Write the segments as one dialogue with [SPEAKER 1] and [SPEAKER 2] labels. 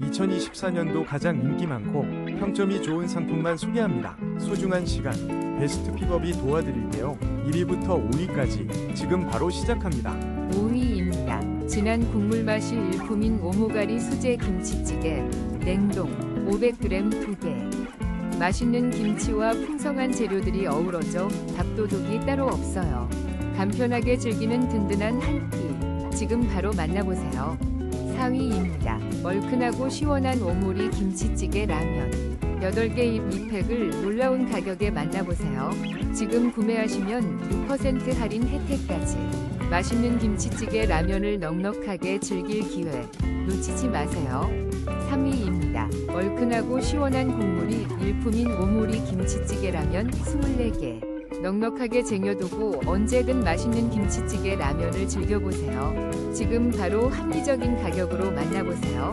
[SPEAKER 1] 2024년도 가장 인기 많고 평점이 좋은 상품만 소개합니다. 소중한 시간, 베스트 픽업이 도와드릴게요. 1위부터 5위까지 지금 바로 시작합니다.
[SPEAKER 2] 5위입니다. 진한 국물 맛이 일품인 오모가리 수제 김치찌개 냉동 500g 2개. 맛있는 김치와 풍성한 재료들이 어우러져 밥도둑이 따로 없어요. 간편하게 즐기는 든든한 한 끼. 지금 바로 만나보세요. 4위입니다. 멀큰하고 시원한 오모리 김치찌개 라면. 8개 입 2팩을 놀라운 가격에 만나보세요. 지금 구매하시면 6% 할인 혜택까지. 맛있는 김치찌개 라면을 넉넉하게 즐길 기회 놓치지 마세요. 3위입니다. 얼큰하고 시원한 국물이 일품인 오모리 김치찌개 라면 24개. 넉넉하게 쟁여두고 언제든 맛있는 김치찌개 라면을 즐겨보세요. 지금 바로 합리적인 가격으로 만나보세요.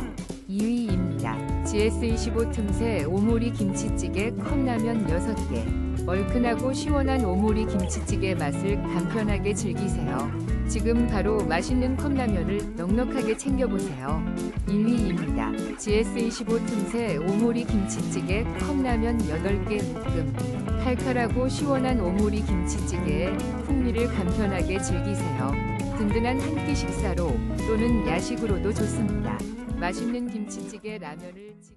[SPEAKER 2] 2위입니다. GS25 틈새 오모리 김치찌개 컵라면 6개. 얼큰하고 시원한 오모리 김치찌개 맛을 간편하게 즐기세요. 지금 바로 맛있는 컵라면을 넉넉하게 챙겨보세요. 1위입니다. GS25 틈새 오모리 김치찌개 컵라면 8개 묶음. 칼칼하고 시원한 오모리 김치찌개의 풍미를 간편하게 즐기세요. 든든한 한 끼 식사로 또는 야식으로도 좋습니다. 맛있는 김치찌개 라면을 지-